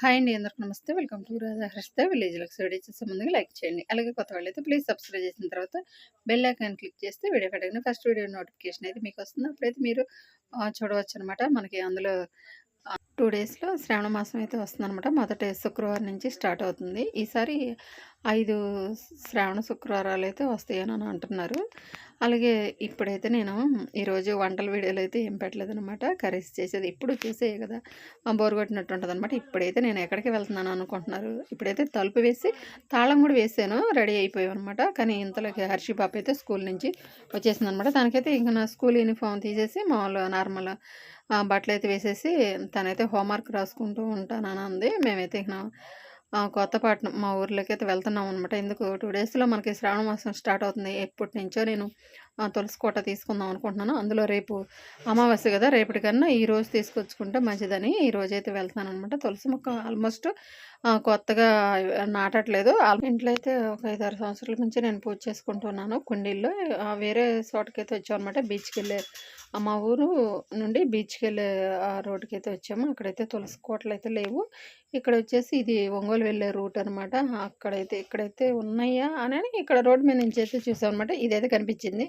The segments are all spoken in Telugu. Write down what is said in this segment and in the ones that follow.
హాయ్ అండి అందరికి నమస్తే. Welcome to Radha Harshitha village looks video చేసే ముందుగా లైక్ చేయండి. అలాగే కొత్త వాళ్ళైతే ప్లీజ్ సబ్స్క్రైబ్ చేసిన తర్వాత బెల్ ఐకాన్ క్లిక్ చేస్తే వీడియో కట్టగానే ఫస్ట్ వీడియో నోటిఫికేషన్ అయితే మీకు వస్తుంది. అప్పుడైతే మీరు చూడవచ్చు అనమాట మనకి అందులో టూ డేస్లో శ్రావణ మాసం అయితే వస్తుందన్నమాట. మొదటి శుక్రవారం నుంచి స్టార్ట్ అవుతుంది. ఈసారి ఐదు శ్రావణ శుక్రవారాలు అయితే వస్తాయని అని అంటున్నారు. అలాగే ఇప్పుడైతే నేను ఈరోజు వంటల వీడియోలు అయితే ఏం పెట్టలేదన్నమాట. కర్రీస్ చేసేది ఇప్పుడు చేసే కదా. బోరు కొట్టినట్టు ఉంటుంది అనమాట ఇప్పుడైతే నేను ఎక్కడికి వెళ్తున్నాను అనుకుంటున్నారు. ఇప్పుడైతే తలుపు వేసి తాళం కూడా వేసాను. రెడీ అయిపోయాం అనమాట కానీ ఇంతలోకి హర్షి పాప అయితే స్కూల్ నుంచి వచ్చేసింది అనమాట దానికైతే ఇంకా నా స్కూల్ యూనిఫామ్ తీసేసి మామూలు నార్మల్ బట్టలు అయితే వేసేసి తనైతే హోంవర్క్ రాసుకుంటూ ఉంటానని అంది. మేమైతే ఇక కొత్తపట్నం మా ఊర్లోకి అయితే వెళ్తున్నాం అనమాట ఎందుకు? టూ డేస్లో మనకి శ్రావణ మాసం స్టార్ట్ అవుతుంది. ఎప్పటి నుంచో నేను తులసి కోట తీసుకుందాం అనుకుంటున్నాను. అందులో రేపు అమావాస్య కదా రేపటికన్నా ఈ రోజు తీసుకొచ్చుకుంటే మంచిదని ఈ రోజు అయితే వెళ్తున్నాను అనమాట తులసి మొక్క ఆల్మోస్ట్ కొత్తగా నాటట్లేదు. ఇంట్లో అయితే ఒక ఐదారు సంవత్సరాల నుంచి నేను పూజ చేసుకుంటున్నాను కుండీల్లో. వేరే చోటకైతే వచ్చాం అనమాట బీచ్కి వెళ్ళే ఆ, మా ఊరు నుండి బీచ్కి వెళ్ళే ఆ రోడ్డుకి అయితే వచ్చాము. అక్కడైతే తులసి కోటలు అయితే లేవు. ఇక్కడ వచ్చేసి ఇది ఒంగోలు వెళ్ళే రూట్ అనమాట అక్కడైతే ఇక్కడైతే ఉన్నాయా అని ఇక్కడ రోడ్ మీద నుంచి అయితే చూసాం అనమాట ఇదైతే కనిపించింది.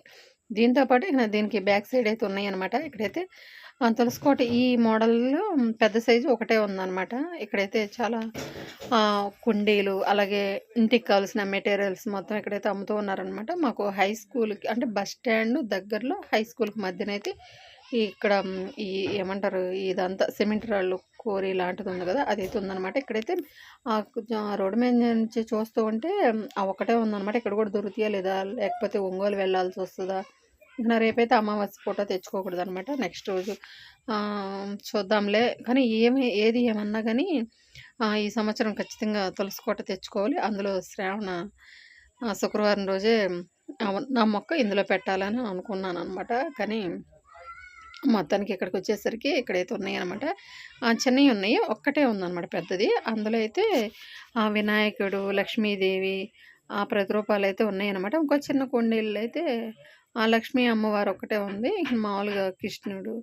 దీంతో పాటు దీనికి బ్యాక్ సైడ్ అయితే ఉన్నాయి అనమాట ఇక్కడైతే ఆ, తులసి కోట ఈ మోడల్లో పెద్ద సైజు ఒకటే ఉందన్నమాట. ఇక్కడైతే చాలా కుండీలు అలాగే ఇంటికి కావాల్సిన మెటీరియల్స్ మొత్తం ఇక్కడైతే అమ్ముతూ ఉన్నారనమాట మాకు హై స్కూల్కి అంటే బస్ స్టాండ్ దగ్గరలో హై స్కూల్కి మధ్యనైతే ఇక్కడ ఈ ఏమంటారు ఇదంతా సిమెంట్ రాళ్ళు కోరి లాంటిది ఉంది కదా అదైతే ఉందనమాట ఇక్కడైతే ఆ రోడ్డు మీద నుంచి చూస్తూ ఉంటే ఆ ఒకటే ఉందన్నమాట. ఇక్కడ కూడా దొరుకుతాయా లేదా లేకపోతే ఒంగోలు వెళ్ళాల్సి వస్తుందా? ఇంకా రేపైతే అమావాస్య పూట తెచ్చుకోకూడదు అనమాట నెక్స్ట్ రోజు చూద్దాంలే. కానీ ఏమి ఏది ఏమన్నా కానీ ఈ సంవత్సరం ఖచ్చితంగా తులసి కోట తెచ్చుకోవాలి. అందులో శ్రావణ శుక్రవారం రోజే నా మొక్క ఇందులో పెట్టాలని అనుకున్నాను అనమాట కానీ మొత్తానికి ఇక్కడికి వచ్చేసరికి ఇక్కడైతే ఉన్నాయన్నమాట. ఆ, చిన్నవి ఉన్నాయి. ఒక్కటే ఉందన్నమాట పెద్దది. అందులో అయితే ఆ వినాయకుడు లక్ష్మీదేవి ఆ ప్రతిరూపాలు అయితే ఉన్నాయన్నమాట. ఇంకో చిన్న కొండీళ్ళు అయితే ఆ లక్ష్మీ అమ్మవారు ఒకటే ఉంది. మామూలుగా కృష్ణుడు.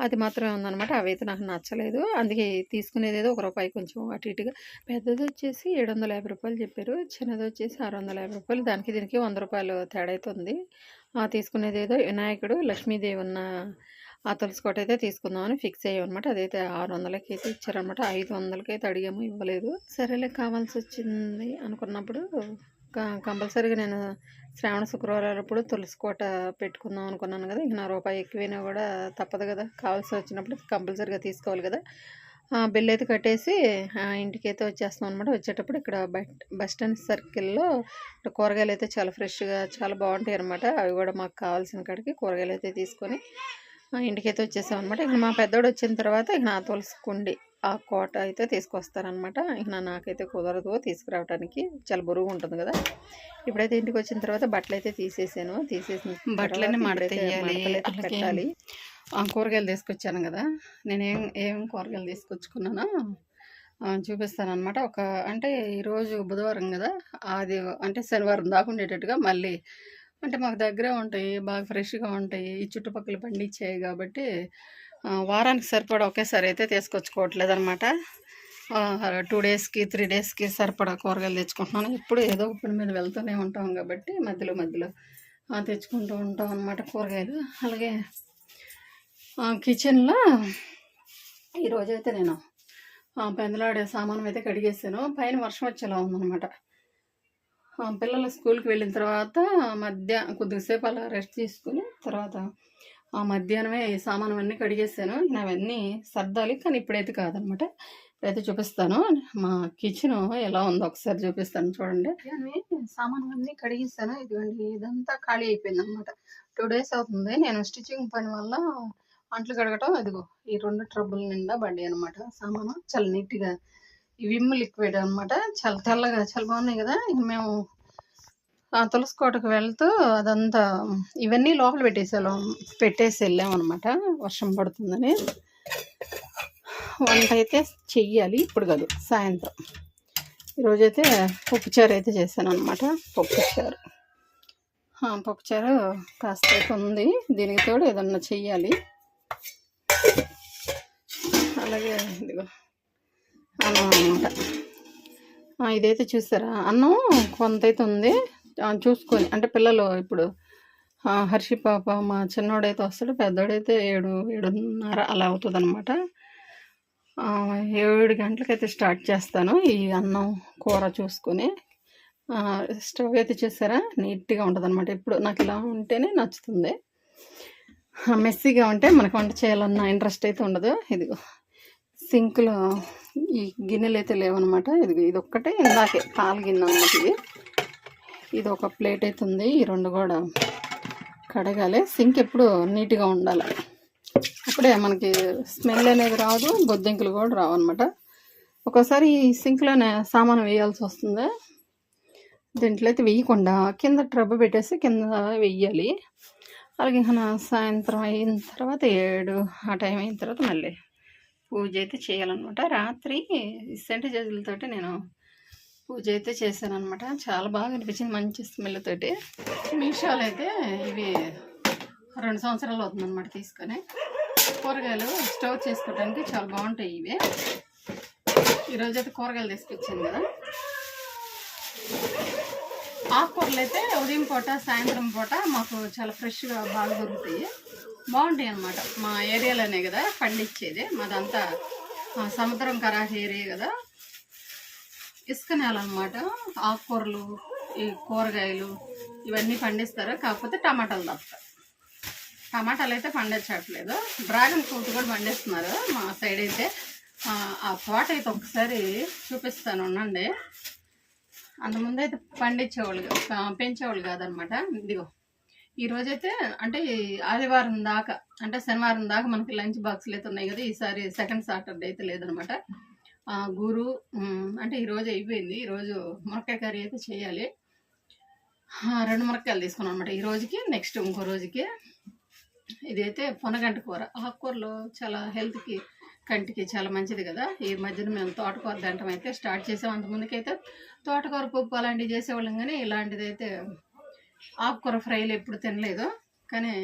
అది మాత్రమే ఉందన్నమాట. అవి అయితే నాకు నచ్చలేదు. అందుకే తీసుకునేది ఏదో ఒక రూపాయి కొంచెం అటు ఇటుగా. పెద్దది వచ్చేసి ఏడు వందల యాభై రూపాయలు చెప్పారు. చిన్నది వచ్చేసి ఆరు వందల యాభై రూపాయలు. దానికి దీనికి వంద రూపాయలు తేడా ఆ తీసుకునేది ఏదో వినాయకుడు లక్ష్మీదేవి ఉన్న ఆ తులసికోట అయితే తీసుకుందామని ఫిక్స్ అయ్యాం అనమాట అదైతే ఆరు వందలకి అయితే ఇచ్చారనమాట ఐదు వందలకి అయితే అడిగాము ఇవ్వలేదు. సరేలే కావాల్సి వచ్చింది అనుకున్నప్పుడు కంపల్సరీగా నేను శ్రావణ శుక్రవారాలప్పుడు తులసి కోట పెట్టుకుందాం అనుకున్నాను కదా. ఇక నా రూపాయి ఎక్కువైనా కూడా తప్పదు కదా. కావాల్సి వచ్చినప్పుడు కంపల్సరీగా తీసుకోవాలి కదా. ఆ, బిల్ అయితే కట్టేసి ఆ, ఇంటికి అయితే వచ్చేస్తాం అనమాట వచ్చేటప్పుడు ఇక్కడ బస్ స్టాండ్ సర్కిల్లో ఇక్కడ కూరగాయలు అయితే చాలా ఫ్రెష్గా చాలా బాగుంటాయి అనమాట అవి కూడా మాకు కావాల్సిన కాడికి కూరగాయలు అయితే తీసుకొని ఆ, ఇంటికైతే వచ్చేసాం అనమాట ఇక మా పెద్దోడు వచ్చిన తర్వాత ఇక నా తులసి కుండి ఆ కోట అయితే తీసుకొస్తారనమాట ఇక నాకైతే కుదరదు తీసుకురావడానికి చాలా బరువు ఉంటుంది కదా. ఇప్పుడైతే ఇంటికి వచ్చిన తర్వాత బట్టలు అయితే తీసేసాను. తీసేసిన బట్టలన్నీ ఆ కూరగాయలు తీసుకొచ్చాను కదా. నేను ఏం ఏం కూరగాయలు తీసుకొచ్చుకున్నానో చూపిస్తాను అనమాట ఒక అంటే ఈరోజు బుధవారం కదా. అది అంటే శనివారం దాకా ఉండేటట్టుగా మళ్ళీ అంటే మాకు దగ్గరే ఉంటాయి బాగా ఫ్రెష్గా ఉంటాయి. ఈ చుట్టుపక్కల పండించాయి కాబట్టి వారానికి సరిపడా ఒకేసారి అయితే తీసుకొచ్చుకోవట్లేదు అనమాట టూ డేస్కి త్రీ డేస్కి సరిపడా కూరగాయలు తెచ్చుకుంటున్నాను. ఎప్పుడు ఏదో ఒక పని మీద వెళ్తూనే ఉంటాం కాబట్టి మధ్యలో మధ్యలో తెచ్చుకుంటూ ఉంటాం అనమాట కూరగాయలు. అలాగే కిచెన్లో ఈరోజైతే నేను పెందలాడే సామాను అయితే కడిగేసాను. పైన వర్షం వచ్చేలా ఉందనమాట పిల్లలు స్కూల్కి వెళ్ళిన తర్వాత మధ్య కొద్దిసేపు అలా రెస్ట్ తీసుకుని తర్వాత ఆ మధ్యాహ్నమే ఈ సామాను అన్నీ కడిగేసాను. నేను అవన్నీ సర్దాలి కానీ ఇప్పుడైతే కాదనమాట. ఇప్పుడైతే చూపిస్తాను. మా కిచెన్ ఎలా ఉందో ఒకసారి చూపిస్తాను చూడండి. సామాన్ అన్నీ కడిగేసాను. ఇదిగోండి ఇదంతా ఖాళీ అయిపోయింది అనమాట టూ డేస్ అవుతుంది. నేను స్టిచ్చింగ్ పని వల్ల అంట్లు కడగటం ఇదిగో ఈ రెండు ట్రబుల్ నిండా బండి అనమాట. సామాను చాలా నీట్గా ఈ విమ్ లిక్విడ్ అనమాట. చాలా తెల్లగా చాలా బాగున్నాయి కదా. మేము తులసి కోటకు వెళ్తూ అదంతా ఇవన్నీ లోపల పెట్టేసాం పెట్టేసి వెళ్ళాం అనమాట వర్షం పడుతుందని. వంట అయితే చెయ్యాలి ఇప్పుడు కాదు సాయంత్రం. ఈరోజైతే పప్పుచారు అయితే చేశాను అనమాట పప్పుచారు పప్పుచారు కాస్త అయితే ఉంది దీనికి తోడు ఏదన్నా చెయ్యాలి. అలాగే ఇదిగో అన్నం అనమాట ఇదైతే చూసారా అన్నం కొంత అయితే ఉంది. చూసుకొని అంటే పిల్లలు ఇప్పుడు హర్షి పాప మా చిన్నోడైతే వస్తాడు పెద్దోడైతే ఏడు ఏడున్నర అలా అవుతుంది అనమాట ఏడు గంటలకైతే స్టార్ట్ చేస్తాను ఈ అన్నం కూర చూసుకొని. స్టవ్ అయితే చూసారా? నీట్గా ఉంటుంది అనమాట ఇప్పుడు నాకు ఇలా ఉంటేనే నచ్చుతుంది. మెస్సీగా ఉంటే మనకు వంట చేయాలన్న ఇంట్రెస్ట్ అయితే ఉండదు. ఇదిగో సింక్లో ఈ గిన్నెలు అయితే లేవన్నమాట. ఇది ఇది ఒక్కటే ఇందాకే పాల గిన్నె అన్నమాట ఇది. ఇది ఒక ప్లేట్ అయితే ఉంది ఈ రెండు కూడా కడగాలి. సింక్ ఎప్పుడు నీట్గా ఉండాలి. అప్పుడే మనకి స్మెల్ అనేది రాదు బొద్దింకలు కూడా రావు అనమాట ఒక్కోసారి ఈ సింక్లోనే సామాను వేయాల్సి వస్తుంది. దీంట్లో అయితే వేయకుండా కింద ట్రబ్ పెట్టేసి కింద వెయ్యాలి అలాగే ఇంకా సాయంత్రం అయిన తర్వాత ఏడు ఆ టైం అయిన తర్వాత మళ్ళీ పూజ అయితే చేయాలన్నమాట. రాత్రి సెంటు చేతులతోటి నేను పూజ అయితే చేశానమాట చాలా బాగా అనిపించింది మంచి స్మెల్ తోటి. మీషోలో అయితే ఇవి రెండు సంవత్సరాలు అవుతుందన్నమాట తీసుకొని. కూరగాయలు స్టోర్ చేసుకోవడానికి చాలా బాగుంటాయి ఇవి. ఈరోజు అయితే కూరగాయలు తీసుకొచ్చాను కదా. ఆకుకూరలు అయితే ఉదయం పూట సాయంత్రం పూట మాకు చాలా ఫ్రెష్గా బాగా దొరుకుతాయి. బాగుంటాయి అన్నమాట. మా ఏరియాలోనే కదా పండించేది మాదంతా సముద్రం కరాహి ఏరియా కదా. ఇసుక నేల అనమాట ఆకుకూరలు ఈ కూరగాయలు ఇవన్నీ పండిస్తారు? కాకపోతే టమాటాలు తప్ప. టమాటాలు అయితే పండించట్లేదు. డ్రాగన్ ఫ్రూట్ కూడా పండిస్తున్నారు మా సైడ్ అయితే ఆ, తోట అయితే ఒకసారి చూపిస్తాను ఉండండి. అంతకుముందు అయితే పండించేవాళ్ళు పెంచేవాళ్ళు కాదనమాట. ఇదిగో ఈరోజైతే అంటే ఈ ఆదివారం దాకా అంటే శనివారం దాకా మనకి లంచ్ బాక్స్లు అయితే ఉన్నాయి కదా ఈసారి సెకండ్ సాటర్డే అయితే లేదనమాట. గురు అంటే ఈరోజు అయిపోయింది. ఈరోజు మునక్కాయ కర్రీ అయితే చేయాలి. రెండు మునక్కాయలు తీసుకున్నాం అనమాట ఈ రోజుకి నెక్స్ట్ ఇంకో రోజుకి. ఇదైతే పొనగంట కూర. ఆకుకూరలో చాలా హెల్త్కి కంటికి చాలా మంచిది కదా. ఈ మధ్యన మేము తోటకూర దంటం అయితే స్టార్ట్ చేసాం. అంతకుముందుకైతే తోటకూర పప్పు అలాంటివి చేసేవాళ్ళం కానీ ఇలాంటిది అయితే ఆకుకూర ఫ్రైలు ఎప్పుడు తినలేదు. కానీ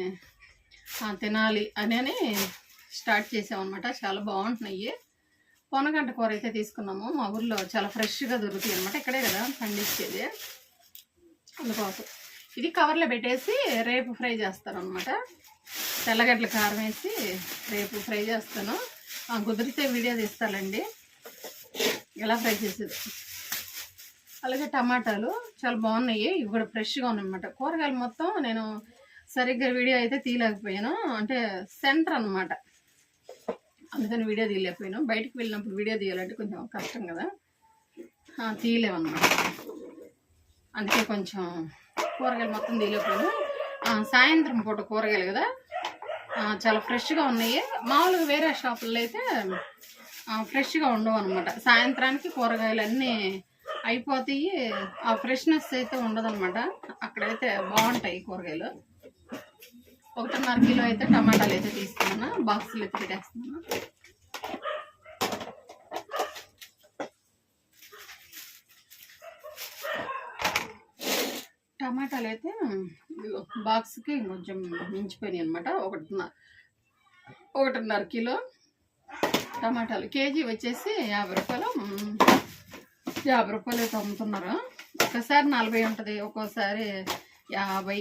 తినాలి అని స్టార్ట్ చేసామన్నమాట చాలా బాగుంటున్నాయి. పొనగంట కూర అయితే తీసుకున్నాము. మా ఊర్లో చాలా ఫ్రెష్గా దొరుకుతాయి అనమాట ఇక్కడే కదా పండించేది. అందుకోసం. ఇది కవర్లో పెట్టేసి రేపు ఫ్రై చేస్తాను అనమాట తెల్లగడ్డల కారం వేసి రేపు ఫ్రై చేస్తాను. ఆ, కుదిరితే వీడియో తీస్తానండి ఎలా ఫ్రై చేసేది? అలాగే టమాటాలు చాలా బాగున్నాయి. ఇవి కూడా ఫ్రెష్గా ఉన్నాయన్నమాట. కూరగాయలు మొత్తం నేను సరిగ్గా వీడియో అయితే తీయలేకపోయాను. అంటే సెంటర్ అనమాట అందుకని వీడియో తీయలేకపోయాను. బయటకు వెళ్ళినప్పుడు వీడియో తీయాలంటే కొంచెం కష్టం కదా. తీయలేమన్నమాట. అందుకే కొంచెం కూరగాయలు మొత్తం తీయలేకపోయాను. సాయంత్రం పూట కూరగాయలు కదా. చాలా ఫ్రెష్గా ఉన్నాయి. మామూలుగా వేరే షాపుల్లో అయితే ఫ్రెష్గా ఉండవు అనమాట సాయంత్రానికి కూరగాయలు అన్నీ అయిపోతాయి. ఆ ఫ్రెష్నెస్ అయితే ఉండదన్నమాట. అక్కడైతే బాగుంటాయి కూరగాయలు. ఒకటిన్నర కిలో అయితే టమాటాలు అయితే తీసుకున్నాను బాక్సులు అయితే పెట్టేస్తున్నాను టమాటాలు అయితే బాక్స్కి కొంచెం మించిపోయినాయి అనమాట ఒకటిన్నర ఒకటిన్నర కిలో టమాటాలు. కేజీ వచ్చేసి యాభై రూపాయలు. యాభై రూపాయలు అయితే అమ్ముతున్నారు. ఒకసారి నలభై ఉంటుంది ఒక్కోసారి యాభై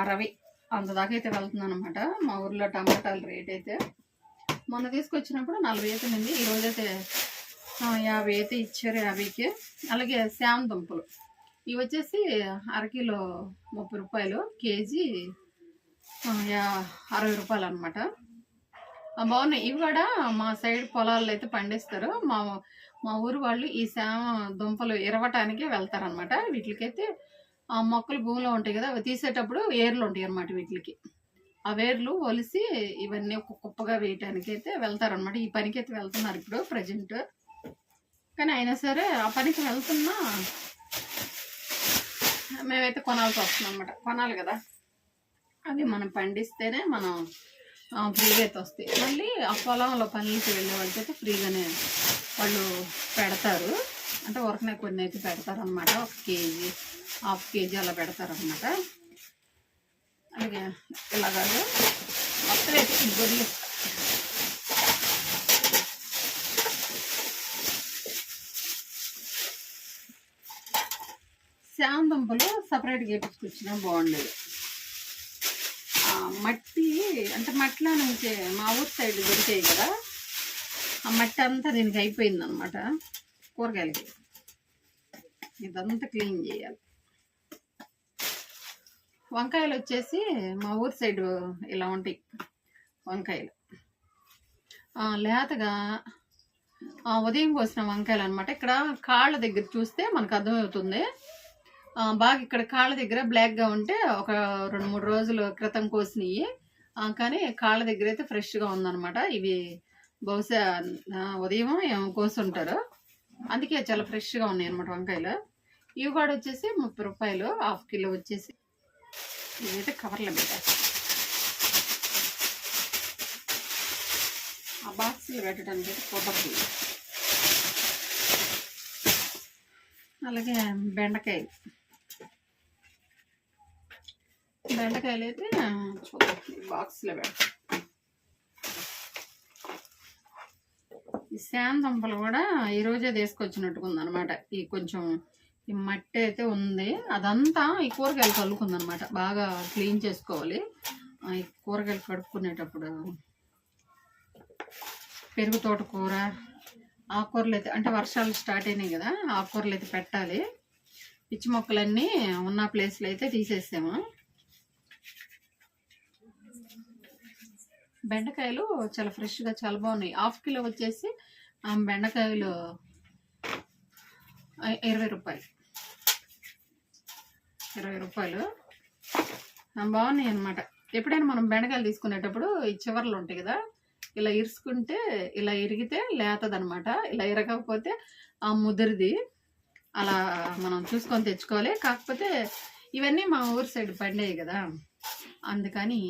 అరవై. అంత దాకా అయితే వెళ్తుంది అనమాట మా ఊర్లో టమాటాల రేట్ అయితే మొన్న తీసుకొచ్చినప్పుడు నలభై అయితే ఉంది. ఈ రోజైతే యాభై అయితే ఇచ్చారు యాభైకి. అలాగే శామ దుంపలు. ఇవి వచ్చేసి అరకిలో ముప్పై రూపాయలు కేజీ యా- అరవై రూపాయలు అనమాట బాగున్నాయి. ఇవి కూడా మా సైడ్ పొలాల్లో అయితే పండిస్తారు. మా మా ఊరు వాళ్ళు ఈ శామ దుంపలు ఇరవటానికి వెళ్తారనమాట వీటికైతే ఆ మొక్కలు భూమిలో ఉంటాయి కదా అవి తీసేటప్పుడు వేర్లు ఉంటాయి అన్నమాట వీటికి. ఆ వేర్లు ఒలిసి ఇవన్నీ ఒక కుప్పగా వేయటానికి అయితే వెళ్తారనమాట ఈ పనికి అయితే వెళ్తున్నారు ఇప్పుడు ప్రజెంట్. కానీ అయినా సరే ఆ పనికి వెళ్తున్నా మేమైతే కొనాల్సి వస్తుంది అనమాట కొనాలి కదా. అవి మనం పండిస్తేనే మనం ఫ్రీగా అయితే వస్తాయి. మళ్ళీ ఆ పొలంలో పనులకి వెళ్ళే వాళ్ళకి అయితే ఫ్రీగానే వాళ్ళు పెడతారు. అంటే ఉరకనే కొన్ని అయితే పెడతారనమాట ఒక కేజీ హాఫ్ కేజీ అలా పెడతారనమాట అలాగే ఇలాగా మొత్తం అయితే ఇబ్బంది శామ దుంపలు సపరేట్గా వేయించుకొచ్చినా బాగుండేది. మట్టి అంటే మట్టిలో నుంచి మా ఊరు సైడ్ దొరికాయి కదా. ఆ మట్టి అంతా దీనికి అయిపోయిందనమాట కూరగాయలకి ఇదంతా క్లీన్ చేయాలి. వంకాయలు వచ్చేసి మా ఊరు సైడ్ ఇలా ఉంటాయి వంకాయలు. లేతగా ఉదయం కోసిన వంకాయలు అనమాట ఇక్కడ కాళ్ళ దగ్గర చూస్తే మనకు అర్థమవుతుంది. బాగా ఇక్కడ కాళ్ళ దగ్గర బ్లాక్గా ఉంటే ఒక రెండు మూడు రోజుల క్రితం కోసినవి కానీ కాళ్ళ దగ్గర అయితే ఫ్రెష్గా ఉందన్నమాట. ఇవి బహుశా ఉదయం ఏమో కోసి ఉంటారు అందుకే చాలా ఫ్రెష్గా ఉన్నాయి అనమాట వంకాయలు. ఇవి కూడా వచ్చేసి ముప్పై రూపాయలు హాఫ్ కిలో వచ్చేసి. ఇదైతే కవర్లో పెట్టేస్తాం ఆ బాక్స్లో పెట్టడానికి అయితే కొబ్బరి అలాగే బెండకాయలు బెండకాయలు అయితే చూద్దాం. బాక్స్లో పెడతాం ఈ శాన్ దుంపలు కూడా ఈరోజే తీసుకొచ్చినట్టుకుంది అనమాట ఈ కొంచెం ఈ మట్టి అయితే ఉంది. అదంతా ఈ కూరగాయలు కలుకుందనమాట బాగా క్లీన్ చేసుకోవాలి. ఈ కూరగాయలు కడుక్కునేటప్పుడు పెరుగు తోటకూర ఆకుకూరలు అయితే అంటే వర్షాలు స్టార్ట్ అయినాయి కదా ఆకుకూరలు అయితే పెట్టాలి. పిచ్చి మొక్కలన్నీ ఉన్న ప్లేస్లో అయితే తీసేసాము. బెండకాయలు చాలా ఫ్రెష్గా చాలా బాగున్నాయి. హాఫ్ కిలో వచ్చేసి ఆ, బెండకాయలు ఇరవై రూపాయలు. ఇరవై రూపాయలు. బాగున్నాయి అనమాట ఎప్పుడైనా మనం బెండకాయలు తీసుకునేటప్పుడు ఈ చివర్లు ఉంటాయి కదా ఇలా ఇరుసుకుంటే ఇలా ఇరిగితే లేతదనమాట ఇలా ఇరగకపోతే ఆ ముదిరిది. అలా మనం చూసుకొని తెచ్చుకోవాలి. కాకపోతే ఇవన్నీ మా ఊరు సైడ్ పండేవి కదా. అందుకని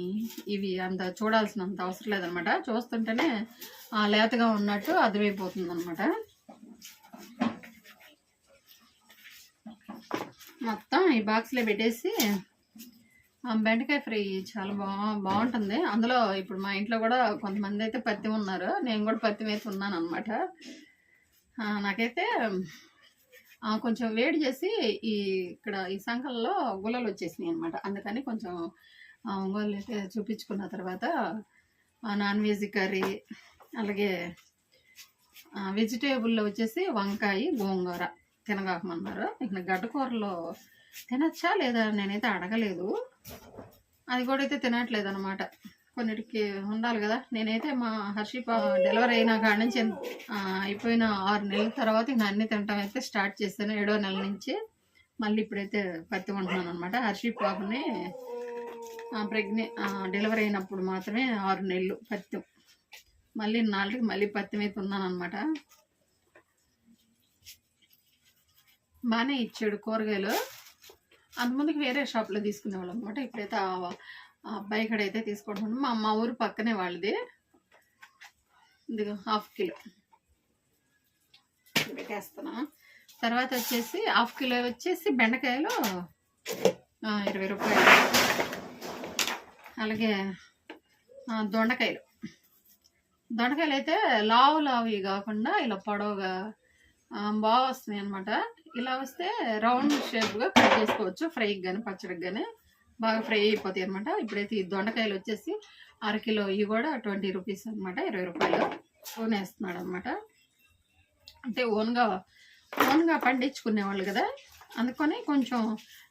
ఇవి అంత చూడాల్సినంత అవసరం లేదనమాట. చూస్తుంటేనే ఆ, లేతగా ఉన్నట్టు అర్థమైపోతుంది అనమాట మొత్తం ఈ బాక్స్లో పెట్టేసి ఆ, బెండకాయ ఫ్రై చాలా బా బాగుంటుంది. అందులో ఇప్పుడు మా ఇంట్లో కూడా కొంతమంది అయితే పత్తి ఉన్నారు. నేను కూడా పత్తి మీద ఉన్నాను అనమాట నాకైతే కొంచెం వేడి చేసి ఈ ఇక్కడ ఈ సంకల్లో గుల్లలు వచ్చేసినాయి అనమాట అందుకని కొంచెం ఒంగోలు అయితే చూపించుకున్న తర్వాత నాన్ వెజ్ కర్రీ అలాగే వెజిటేబుల్లో వచ్చేసి వంకాయ గోంగూర తినగాకమన్నారు ఇక గడ్డకూరలో తినచ్చా లేదా నేనైతే అడగలేదు. అది కూడా అయితే తినట్లేదు అనమాట కొన్నిటికి ఉండాలి కదా. నేనైతే మా హర్షిప డెలివరీ అయిన కాడ నుంచి అయిపోయిన ఆరు నెలల తర్వాత ఇంకా అన్ని తినటం అయితే స్టార్ట్ చేశాను. ఏడో నెల నుంచి మళ్ళీ ఇప్పుడైతే పత్తి ఉంటున్నాను అనమాట హర్షిప్ పాపని ప్రెగ్నె డెలివరీ అయినప్పుడు మాత్రమే ఆరు నెలలు పత్తి మళ్ళీ నాలుగు మళ్ళీ పత్తి మీద ఉన్నాను అనమాట బాగానే ఇచ్చాడు కూరగాయలు. అంతమందికి వేరే షాప్లో తీసుకునేవాళ్ళం అనమాట ఇప్పుడైతే ఆ అబ్బాయి కాడ అయితే తీసుకుంటున్నాం మా అమ్మ ఊరు పక్కనే వాళ్ళది. ఇదిగో హాఫ్ కిలో. పెట్టేస్తున్నా. తర్వాత వచ్చేసి హాఫ్ కిలో వచ్చేసి బెండకాయలు ఇరవై రూపాయలు. అలాగే దొండకాయలు దొండకాయలు. అయితే లావు లావువి కాకుండా ఇలా పొడవుగా బాగా వస్తున్నాయి అనమాట ఇలా వస్తే రౌండ్ షేప్గా కట్ చేసుకోవచ్చు. ఫ్రైకి కానీ పచ్చడికి కానీ బాగా ఫ్రై అయిపోతాయి అనమాట ఇప్పుడైతే ఈ దొండకాయలు వచ్చేసి అరకిలో ఇవి కూడా ట్వంటీ రూపీస్ అనమాట ఇరవై రూపాయలు ఓన్ వేస్తున్నాడు అనమాట అంటే ఓన్గా ఓన్గా పండించుకునే వాళ్ళు కదా అందుకని కొంచెం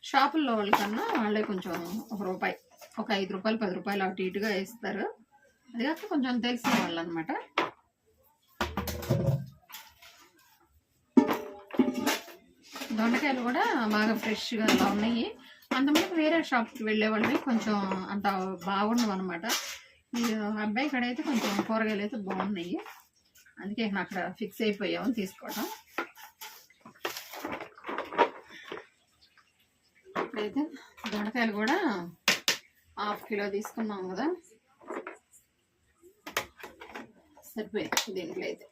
షాపుల్లో వాళ్ళకన్నా వాళ్ళే కొంచెం ఒక రూపాయి. ఒక ఐదు రూపాయలు పది రూపాయలు అటు ఇటుగా వేస్తారు. అది కాక కొంచెం తెలిసిన వాళ్ళు అనమాట దొండకాయలు కూడా బాగా ఫ్రెష్గా అలా ఉన్నాయి. అంతమంది వేరే షాప్కి వెళ్ళే వాళ్ళని కొంచెం అంత బాగుండవు అనమాట ఈ అబ్బాయి కడ అయితే కొంచెం కూరగాయలు అయితే బాగున్నాయి. అందుకే నేను అక్కడ ఫిక్స్ అయిపోయాము తీసుకోవడం ఇప్పుడైతే దొండకాయలు కూడా హాఫ్ కిలో తీసుకున్నాం కదా. సరిపోయింది దీంట్లో అయితే.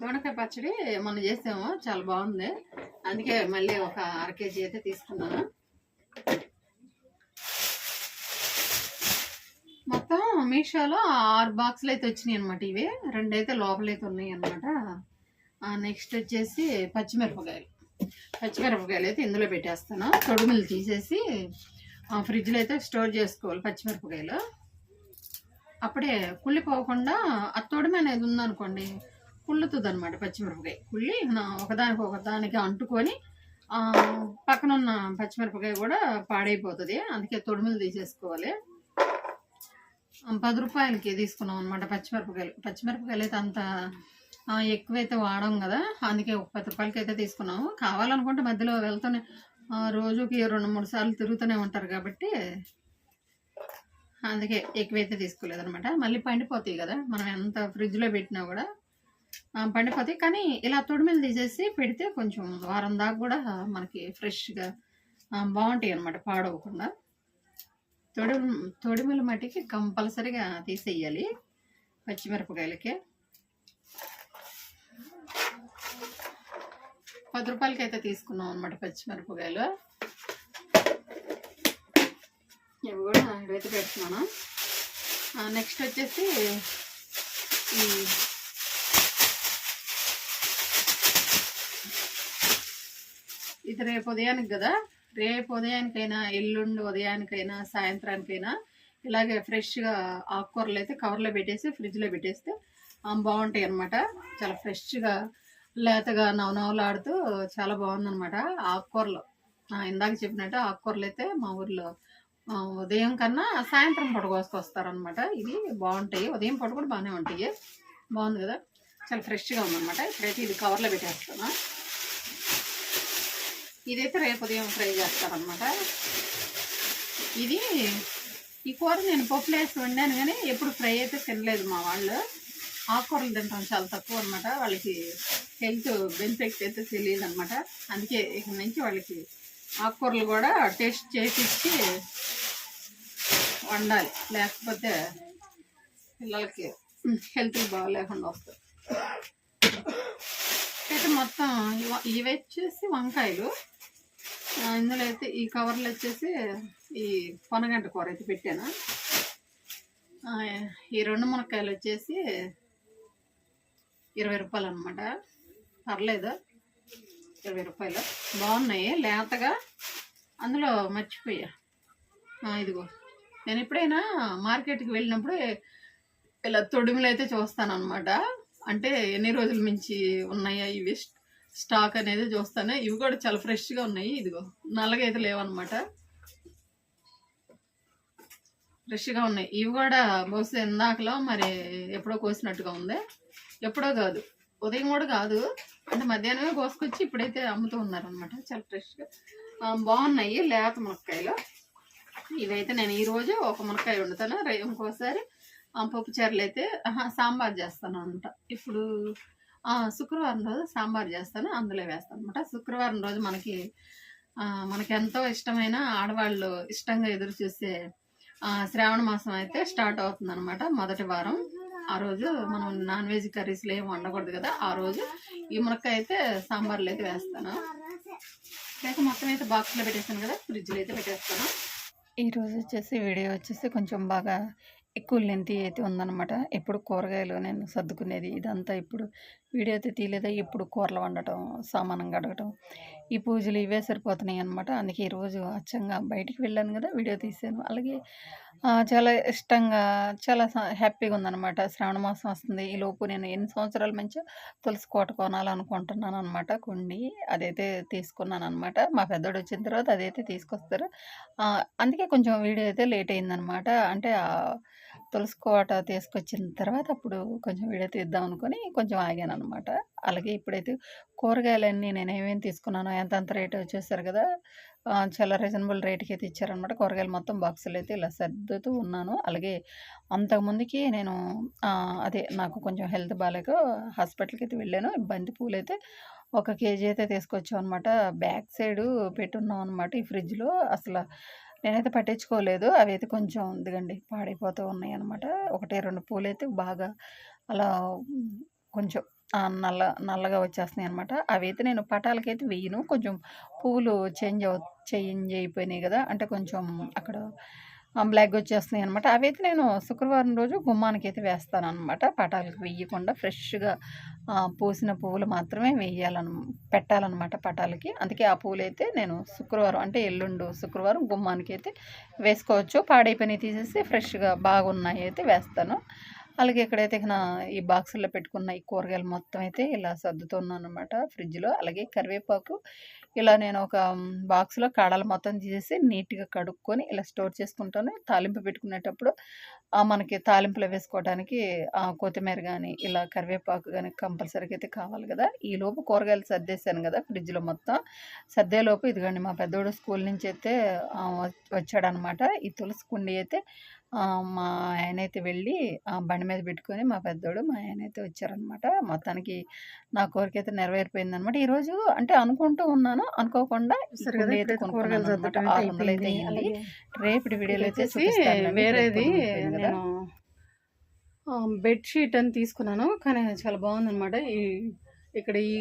దొండకాయ పచ్చడి మొన్న చేసాము చాలా బాగుంది. అందుకే మళ్ళీ ఒక అర కేజీ అయితే తీసుకున్నాను. మొత్తం మీషోలో ఆరు బాక్సులు అయితే వచ్చినాయి అనమాట ఇవి. రెండైతే లోపలైతే ఉన్నాయి అనమాట నెక్స్ట్ వచ్చేసి పచ్చిమిరపకాయలు. పచ్చిమిరపకాయలు అయితే ఇందులో పెట్టేస్తాను. తొడుములు తీసేసి ఫ్రిడ్జ్లో అయితే స్టోర్ చేసుకోవాలి పచ్చిమిరపకాయలు. అప్పుడే కుళ్ళిపోకుండా అత్తోడమే అనేది ఉందనుకోండి కుళ్ళుతుంది అనమాట పచ్చిమిరపకాయ. కుళ్ళి ఒకదానికి ఒకదానికి అంటుకొని పక్కన ఉన్న పచ్చిమిరపకాయ కూడా పాడైపోతుంది. అందుకే తొడుములు తీసేసుకోవాలి. పది రూపాయలకి తీసుకున్నాం అనమాట పచ్చిమిరపకాయలు. పచ్చిమిరపకాయలు అయితే అంత ఎక్కువైతే వాడం కదా. అందుకే ఒక పది రూపాయలకి అయితే తీసుకున్నాము. కావాలనుకుంటే మధ్యలో వెళ్తూనే రోజుకి రెండు మూడు సార్లు తిరుగుతూనే ఉంటారు కాబట్టి అందుకే ఎక్కువైతే తీసుకోలేదనమాట మళ్ళీ పండిపోతాయి కదా మనం ఎంత ఫ్రిడ్జ్లో పెట్టినా కూడా. పండిపోతాయి. కానీ ఇలా తొడిమిలు తీసేసి పెడితే కొంచెం వారం దాకా కూడా మనకి ఫ్రెష్గా బాగుంటాయి అనమాట పాడవకుండా తొడి తొడిమిలు మట్టికి కంపల్సరిగా తీసేయాలి పచ్చిమిరపకాయలకి. పది రూపాయలకి అయితే తీసుకున్నాం అనమాట పచ్చిమిరపకాయలు. ఇవి కూడా ఇవైతే పెడుతున్నాను. నెక్స్ట్ వచ్చేసి ఈ ఇది రేపు ఉదయానికి కదా? రేపు ఉదయానికైనా ఎల్లుండి ఉదయానికైనా సాయంత్రానికైనా ఇలాగే ఫ్రెష్గా ఆకుకూరలు అయితే కవర్లో పెట్టేసి ఫ్రిడ్జ్లో పెట్టేస్తే బాగుంటాయి అనమాట చాలా ఫ్రెష్గా లేతగా నవనవలాడుతూ చాలా బాగుందన్నమాట. ఆకుకూరలు. ఇందాక చెప్పినట్టు ఆకుకూరలు అయితే మా ఊర్లో ఉదయం కన్నా సాయంత్రం పూట కోసుకొస్తారనమాట ఇది బాగుంటాయి. ఉదయం పూట కూడా బాగానే ఉంటాయి. బాగుంది కదా? చాలా ఫ్రెష్గా ఉందన్నమాట. ఇప్పుడైతే ఇది కవర్లో పెట్టేస్తాను ఇదైతే రేపు ఉదయం ఫ్రై చేస్తారనమాట ఇది ఈ కూర నేను పప్పులేసి వండాను కానీ ఎప్పుడు ఫ్రై అయితే తినలేదు మా వాళ్ళు. ఆకుకూరలు తింటాం చాలా తక్కువ అనమాట వాళ్ళకి హెల్త్ బెనిఫిట్స్ అయితే తెలియదు అనమాట అందుకే ఇక్కడి నుంచి వాళ్ళకి ఆకుకూరలు కూడా టేస్ట్ చేసిచ్చి వండాలి. లేకపోతే పిల్లలకి హెల్త్ బాగాలేకుండా వస్తుంది. అయితే మొత్తం ఇవ- ఇవి వచ్చేసి వంకాయలు. ఇందులో అయితే ఈ కవర్లు వచ్చేసి ఈ పొనగంట కూర అయితే పెట్టాను. ఈ రెండు మునక్కాయలు వచ్చేసి ఇరవై రూపాయలు అనమాట పర్లేదు. ఇరవై రూపాయలు. బాగున్నాయి. లేతగా. అందులో మర్చిపోయా. ఇదిగో. నేను ఎప్పుడైనా మార్కెట్కి వెళ్ళినప్పుడు ఇలా తొడుములు అయితే చూస్తాను అనమాట అంటే ఎన్ని రోజుల మించి ఉన్నాయా ఇవి? స్టాక్ అనేది చూస్తాను. ఇవి కూడా చాలా ఫ్రెష్గా ఉన్నాయి. ఇదిగో. నల్లగా అయితే లేవన్నమాట. ఫ్రెష్గా ఉన్నాయి. ఇవి కూడా బహుశా ఇందాకలో మరి ఎప్పుడో కోసినట్టుగా ఉంది. ఎప్పుడో కాదు. ఉదయం కూడా కాదు. అంటే మధ్యాహ్నమే కోసుకొచ్చి ఇప్పుడైతే అమ్ముతూ ఉన్నారనమాట చాలా ఫ్రెష్గా. బాగున్నాయి లేత మునక్కాయలు. ఇవైతే నేను ఈరోజు ఒక మునక్కాయ వండుతాను. ఇంకోసారి ఆ, పప్పు అయితే సాంబార్ చేస్తాను అనమాట ఇప్పుడు శుక్రవారం రోజు సాంబార్ చేస్తాను. అందులో వేస్తాను అనమాట శుక్రవారం రోజు మనకి మనకి ఎంతో ఇష్టమైన ఆడవాళ్ళు ఇష్టంగా ఎదురు చూసే శ్రావణ మాసం అయితే స్టార్ట్ అవుతుంది అనమాట మొదటి వారం. ఆ రోజు మనం నాన్ వెజ్ కర్రీస్లో ఏం వండకూడదు కదా ఆ రోజు ఈ మునక్కాయ అయితే సాంబార్లో అయితే వేస్తాను. లేక మొత్తం అయితే బాక్స్లో పెట్టేస్తాను కదా ఫ్రిడ్జ్లో అయితే పెట్టేస్తాను. ఈరోజు వచ్చేసి వీడియో వచ్చేసి కొంచెం బాగా ఎక్కువ లెంత్ అయితే ఉందన్నమాట. ఎప్పుడు కూరగాయలు నేను సర్దుకునేది ఇదంతా ఇప్పుడు వీడియో అయితే తీయలేదా? ఇప్పుడు కూరలు వండటం సామానం కడగటం ఈ పూజలు ఇవే సరిపోతున్నాయి అనమాట అందుకే ఈరోజు అచ్చంగా బయటికి వెళ్ళాను కదా వీడియో తీసాను అలాగే చాలా ఇష్టంగా చాలా స- హ్యాపీగా ఉందన్నమాట. శ్రావణ మాసం వస్తుంది. ఈ లోపు నేను ఎన్ని సంవత్సరాల నుంచి తులసి కోట కొనాలనుకుంటున్నాను అనమాట కుండి అదైతే తీసుకున్నాను అనమాట మా పెద్దోడు వచ్చిన తర్వాత అదైతే తీసుకొస్తారు. అందుకే కొంచెం వీడియో అయితే లేట్ అయిందనమాట అంటే తులసి కోట తీసుకొచ్చిన తర్వాత అప్పుడు కొంచెం వీడియో తీద్దాం అనుకొని కొంచెం ఆగాను అనమాట అలాగే ఇప్పుడైతే కూరగాయలన్నీ నేను ఏమేమి తీసుకున్నానో ఎంత అంత రేట్ వచ్చేసారు కదా చాలా రీజనబుల్ రేట్కి అయితే ఇచ్చారనమాట కూరగాయలు మొత్తం బాక్సులు అయితే ఇలా సర్దుతూ ఉన్నాను. అలాగే అంతకుముందుకి నేను అదే నాకు కొంచెం హెల్త్ బాగాలేక హాస్పిటల్కి అయితే వెళ్ళాను. బంతి పూలు అయితే ఒక కేజీ అయితే తీసుకొచ్చాం అనమాట బ్యాక్ సైడ్ పెట్టున్నాం అనమాట ఈ ఫ్రిడ్జ్లో అసలు నేనైతే పట్టించుకోలేదు. అవి అయితే కొంచెం ఉందిగండి పాడైపోతూ ఉన్నాయి అనమాట ఒకటి రెండు పూలు అయితే బాగా అలా కొంచెం నల్ల నల్లగా వచ్చేస్తున్నాయి అనమాట అవి అయితే నేను పటాలకైతే వేయను. కొంచెం పువ్వులు చేంజ్ అవు చేంజ్ అయిపోయినాయి కదా. అంటే కొంచెం అక్కడ బ్లాక్ వచ్చేస్తున్నాయి అనమాట అవైతే నేను శుక్రవారం రోజు గుమ్మానికి అయితే వేస్తాను అనమాట పటాలకు వేయకుండా ఫ్రెష్గా పూసిన పువ్వులు మాత్రమే వేయాలను పెట్టాలన్నమాట పటాలకి అందుకే ఆ పువ్వులు అయితే నేను శుక్రవారం అంటే ఎల్లుండు శుక్రవారం గుమ్మానికి అయితే వేసుకోవచ్చు. పాడైపోయినవి తీసేసి ఫ్రెష్గా బాగున్నాయి అయితే వేస్తాను. అలాగే ఇక్కడైతే నా ఈ బాక్సుల్లో పెట్టుకున్న ఈ కూరగాయలు మొత్తం అయితే ఇలా సర్దుతున్నాను అనమాట ఫ్రిడ్జ్లో. అలాగే కరివేపాకు ఇలా నేను ఒక బాక్స్లో కాడలు మొత్తం తీసేసి నీట్గా కడుక్కొని ఇలా స్టోర్ చేసుకుంటాను. తాలింపు పెట్టుకునేటప్పుడు మనకి తాలింపులో వేసుకోవడానికి కొత్తిమీర కానీ ఇలా కరివేపాకు కానీ కంపల్సరీగా అయితే కావాలి కదా. ఈ లోపు కూరగాయలు సర్దేశాను కదా ఫ్రిడ్జ్లో మొత్తం. సర్దేలోపు ఇదిగోండి మా పెద్దోడు స్కూల్ నుంచి అయితే వచ్చాడనమాట. ఈ తులసి కుండి అయితే మా ఆయన అయితే వెళ్ళి ఆ, బండి మీద పెట్టుకొని మా పెద్దోడు మా ఆయన అయితే వచ్చారనమాట. మొత్తానికి నా కోరిక అయితే నెరవేరిపోయింది అనమాట ఈరోజు అంటే అనుకుంటూ ఉన్నాను. అనుకోకుండా రేపటి వీడియోలో అయితే వేరేది బెడ్షీట్ అని తీసుకున్నాను. కానీ చాలా బాగుందన్నమాట ఈ ఇక్కడ ఈ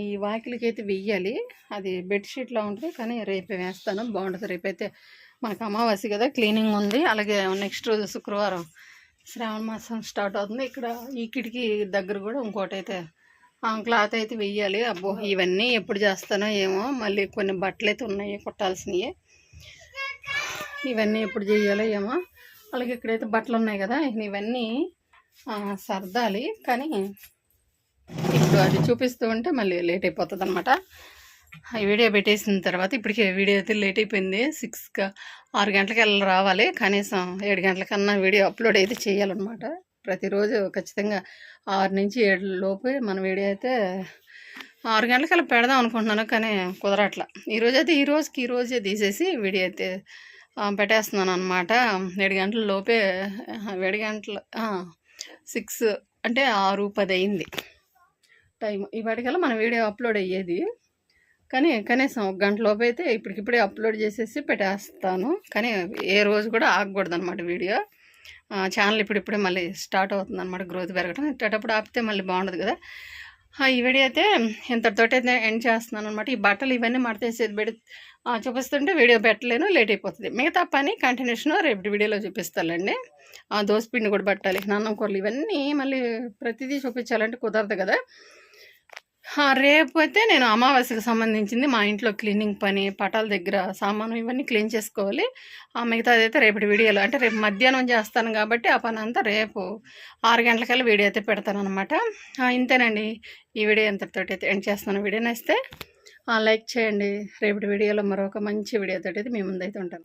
ఈ వాకిలికి అయితే వెయ్యాలి. అది బెడ్షీట్లా ఉంటుంది. కానీ రేపే వేస్తాను. బాగుంటుంది. రేపైతే మనకు అమావాస్య కదా క్లీనింగ్ ఉంది. అలాగే నెక్స్ట్ రోజు శుక్రవారం శ్రావణ మాసం స్టార్ట్ అవుతుంది. ఇక్కడ ఈ కిటికీ దగ్గర కూడా ఇంకోటి అయితే క్లాత్ అయితే వెయ్యాలి. అబ్బో ఇవన్నీ ఎప్పుడు చేస్తానో ఏమో. మళ్ళీ కొన్ని బట్టలు అయితే ఉన్నాయి కుట్టాల్సినవి ఇవన్నీ ఎప్పుడు చేయాలో ఏమో. అలాగే ఇక్కడైతే బట్టలు ఉన్నాయి కదా ఇవన్నీ సర్దాలి. కానీ ఇప్పుడు అది చూపిస్తూ ఉంటే మళ్ళీ లేట్ అయిపోతుంది అనమాట వీడియో పెట్టేసిన తర్వాత ఇప్పటికే వీడియో అయితే లేట్ అయిపోయింది. సిక్స్గా ఆరు గంటలకు వెళ్ళి రావాలి. కనీసం ఏడు గంటలకన్నా వీడియో అప్లోడ్ అయితే చేయాలన్నమాట. ప్రతిరోజు ఖచ్చితంగా ఆరు నుంచి ఏడు లోపే మన వీడియో అయితే ఆరు గంటలకల్లా పెడదాం అనుకుంటున్నాను కానీ కుదరట్లా. ఈరోజు అయితే ఈ రోజుకి ఈ రోజే తీసేసి వీడియో అయితే పెట్టేస్తున్నాను అనమాట ఏడు గంటల లోపే ఏడు గంటల సిక్స్ అంటే ఆరు పది అయింది టైం ఇవాటికల్లా మన వీడియో అప్లోడ్ అయ్యేది. కానీ కనీసం ఒక గంటలోపు అయితే ఇప్పటికిప్పుడే అప్లోడ్ చేసేసి పెట్టేస్తాను. కానీ ఏ రోజు కూడా ఆగకూడదు అనమాట వీడియో ఛానల్ ఇప్పుడిప్పుడే మళ్ళీ స్టార్ట్ అవుతుంది అనమాట గ్రోత్ పెరగడం. ఇట్టేటప్పుడు ఆపితే మళ్ళీ బాగుండదు కదా. ఆ, ఈ వీడియో అయితే ఇంతటితోటి అయితే ఎండ్ చేస్తున్నాను అనమాట ఈ బట్టలు ఇవన్నీ మడతేసేది పెడి చూపిస్తుంటే వీడియో పెట్టలేను లేట్ అయిపోతుంది. మిగతా పని కంటిన్యూషన్ రేపు వీడియోలో చూపిస్తానండి ఆ దోసపిండి కూడా పట్టాలి నాన్నం కూరలు ఇవన్నీ మళ్ళీ ప్రతిదీ చూపించాలంటే కుదరదు కదా. రేపు అయితే నేను అమావాస్యకు సంబంధించింది మా ఇంట్లో క్లీనింగ్ పని పటాల దగ్గర సామాను ఇవన్నీ క్లీన్ చేసుకోవాలి. ఆ మిగతాదైతే అయితే రేపటి వీడియోలో అంటే రేపు మధ్యాహ్నం చేస్తాను కాబట్టి ఆ పని అంతా రేపు ఆరు గంటలకల్లా వీడియో అయితే పెడతాను అనమాట ఇంతేనండి. ఈ వీడియో ఎంతటితోటి అయితే ఎండ్ చేస్తాను. వీడియో నచ్చితే లైక్ చేయండి. రేపటి వీడియోలో మరొక మంచి వీడియోతో అయితే మీ ముందైతే ఉంటాను.